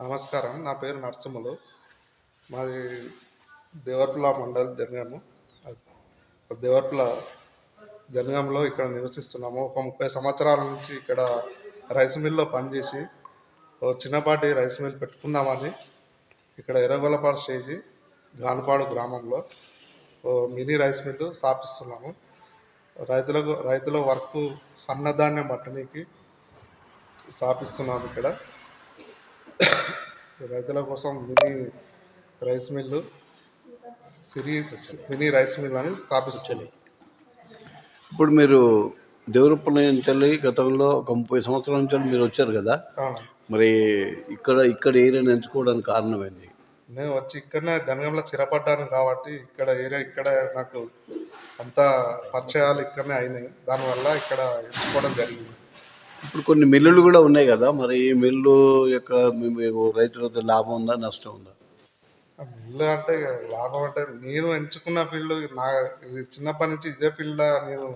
నమస్కారం. నా పేరు నరసింహులు. మాది దేవరపుల మండల్ జనగాము. దేవరపుల జనగాంలో ఇక్కడ నివసిస్తున్నాము. ఒక ముప్పై సంవత్సరాల నుంచి ఇక్కడ రైస్ మిల్లో పనిచేసి ఓ చిన్నపాటి రైస్ మిల్ పెట్టుకుందామని ఇక్కడ ఎర్రగొల్లపాడు స్టేజి గానపాడు గ్రామంలో ఓ మినీ రైస్ మిల్లు స్థాపిస్తున్నాము. రైతులకు రైతుల వర్క్ సన్నధాన్యం పట్టణీకి స్థాపిస్తున్నాము ఇక్కడ. రైతుల కోసం mini rice mill series mini rice mill అని స్థాపిస్తుంది ఇప్పుడు మీరు దేవరపల్లి నుంచి వెళ్ళి గతంలో ఒక ముప్పై సంవత్సరాల నుంచి మీరు వచ్చారు కదా? మరి ఇక్కడ ఇక్కడ ఏరియాని ఎంచుకోవడానికి కారణం ఏంది నేను వచ్చి ఇక్కడనే జనగంలో స్థిరపడ్డాను కాబట్టి ఇక్కడ ఏరియా ఇక్కడ నాకు అంతా పరిచయాలు ఇక్కడనే అయినాయి. దానివల్ల ఇక్కడ ఎంచుకోవడం జరిగింది. ఇప్పుడు కొన్ని మిల్లులు కూడా ఉన్నాయి కదా మరి ఈ మిల్లు యొక్క మీ- మీకు రైతులకు లాభం ఉందా నష్టం ఉందా? మిల్లు అంటే లాభం అంటే నేను ఎంచుకున్న ఫీల్డ్ నా ఇది చిన్నప్పటి నుంచి ఇదే ఫీల్డ్ నేను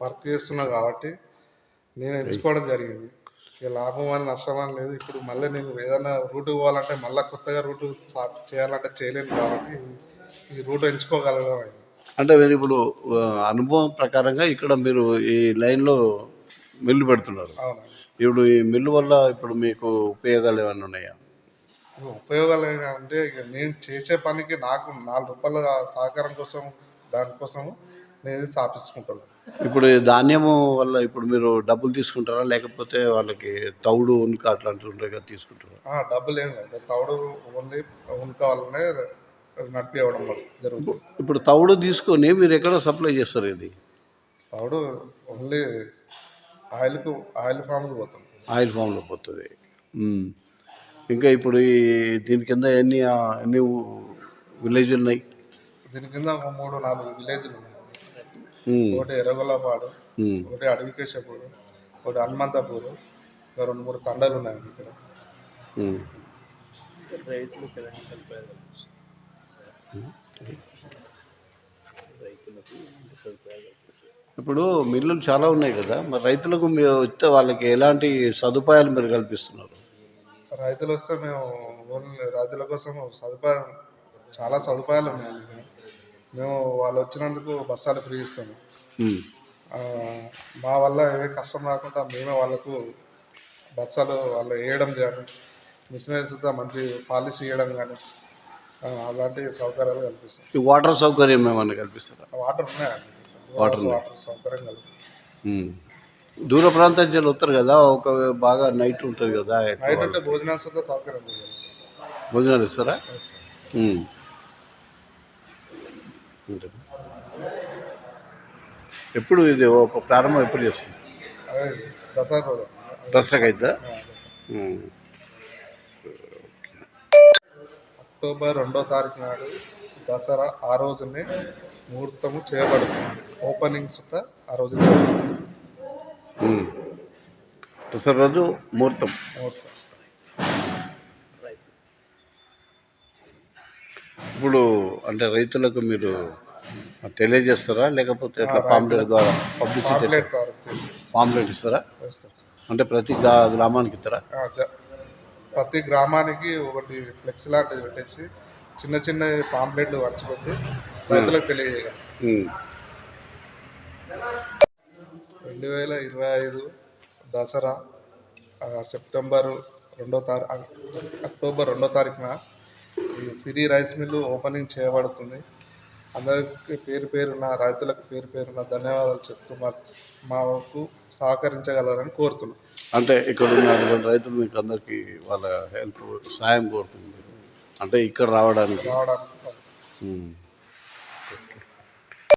వర్క్ చేస్తున్నా కాబట్టి నేను ఎంచుకోవడం జరిగింది. ఇక లాభం అని నష్టం అని లేదు. ఇప్పుడు మళ్ళీ నేను ఏదైనా రూట్ పోవాలంటే మళ్ళీ కొత్తగా రూట్ స్టార్ట్ చేయాలంటే చేయలేను కాబట్టి ఈ రూట్ ఎంచుకోగలగడం. అంటే మీరు ఇప్పుడు అనుభవం ప్రకారంగా ఇక్కడ మీరు ఈ లైన్లో మిల్లు పెడుతున్నారు. ఇప్పుడు ఈ మిల్లు వల్ల ఇప్పుడు మీకు ఉపయోగాలు ఏమైనా ఉన్నాయా? ఉపయోగాలు అంటే ఇక నేను చేసే పనికి నాకు నాలుగు రూపాయల సహకారం కోసం దానికోసం నేను స్థాపించుకుంటాను ఇప్పుడు ధాన్యము వల్ల ఇప్పుడు మీరు డబ్బులు తీసుకుంటారా? లేకపోతే వాళ్ళకి తౌడు ఉనికి అట్లాంటివి ఉంటాయి కదా తీసుకుంటారా? డబ్బులు ఏం లేదు. తౌడు ఓన్లీ ఉనకావాలనే నడిపివ్వడం జరుగుతుంది. ఇప్పుడు తౌడు తీసుకొని మీరు ఎక్కడ సప్లై చేస్తారు ఇది? తౌడు ఓన్లీ ఆయిల్కు ఆయిల్ ఫామ్కి పోతుంది ఆయిల్ ఫామ్లో పోతుంది. ఇంకా ఇప్పుడు ఈ దీని కింద ఎన్ని ఆ, ఎన్ని విలేజ్ ఉన్నాయి? దీని కింద ఒక మూడు నాలుగు విలేజ్లు ఉన్నాయి. ఒకటి ఎర్రగొల్లపాడు. ఒకటి అడవికేశపూరు ఒకటి హనుమంతపూరు ఇంకా రెండు మూడు తండాలు ఉన్నాయి ఇక్కడ ఇప్పుడు మిల్లులు చాలా ఉన్నాయి కదా మరి రైతులకు ఇస్తే వాళ్ళకి ఎలాంటి సదుపాయాలు మీరు కల్పిస్తున్నారు? రైతులు వస్తే మేము ఓన్లీ రైతుల కోసం సదుపాయం చాలా సదుపాయాలు ఇక్కడ మేము వాళ్ళు వచ్చినందుకు బస్సాలు ఫ్రీ ఇస్తాము. మా వల్ల ఏ కష్టం రాకుండా మేమే వాళ్ళకు బస్సాలు వాళ్ళు వేయడం కానీ మిషనరీస్తో మంచి పాలిష్ ఇవ్వడం కానీ అలాంటి సౌకర్యాలు కల్పిస్తాం. ఈ వాటర్ సౌకర్యం ఏమైనా కల్పిస్తారా? వాటర్ ఉన్నాయండి వాటర్. వాటర్ సౌకర్యం కల్పిస్తాం. దూర ప్రాంతం నుంచి వస్తారు కదా ఒక బాగా నైట్ ఉంటుంది కదా నైట్ అంటే భోజనాలు సౌకర్యం భోజనాలు ఇస్తారా. ఎప్పుడు ఇది ఒక ప్రారంభం ఎప్పుడు చేస్తుంది దసరా దసరాకి అయితే అక్టోబర్ రెండో తారీఖు నాడు దసరా ఆ రోజునే ముహూర్తము చేయబడుతుంది. ఓపెనింగ్ సుత ఆ రోజు చేయబడుతుంది దసరా రోజు ముహూర్తం. ముహూర్తం ఇప్పుడు అంటే రైతులకు మీరు తెలియజేస్తారా? లేకపోతే ఎట్లా పాంప్లెట్ ద్వారా పబ్లిసిటీ పాంప్లెట్ ద్వారా చేస్తాం. పాంప్లెట్ ఇస్తారా? అంటే ప్రతి గ్రా- గ్రామానికి ఇస్తారా? ఆ, జ- ప్రతి గ్రామానికి ఒకటి ఫ్లెక్స్ లాంటిది పెట్టేసి చిన్న చిన్న పాంప్లెట్లు పంచిపెట్టి రైతులకు తెలియజేయాలి. రెండు వేల ఇరవై ఐదు దసరా సెప్టెంబర్ రెండో తారీ అక్టోబర్ రెండో తారీఖున ఈ సిరి రైస్ మిల్లు ఓపెనింగ్ చేయబడుతుంది అందరికి పేరు పేరున రైతులకు పేరు పేరున ధన్యవాదాలు చెప్తూ మా మాకు సహకరించగలరని కోరుతున్నాం. అంటే ఇక్కడ ఉన్నటువంటి రైతులు మీకు అందరికీ వాళ్ళ హెల్ప్ సాయం కోరుతుంది అంటే ఇక్కడ రావడానికి. రావడానికి.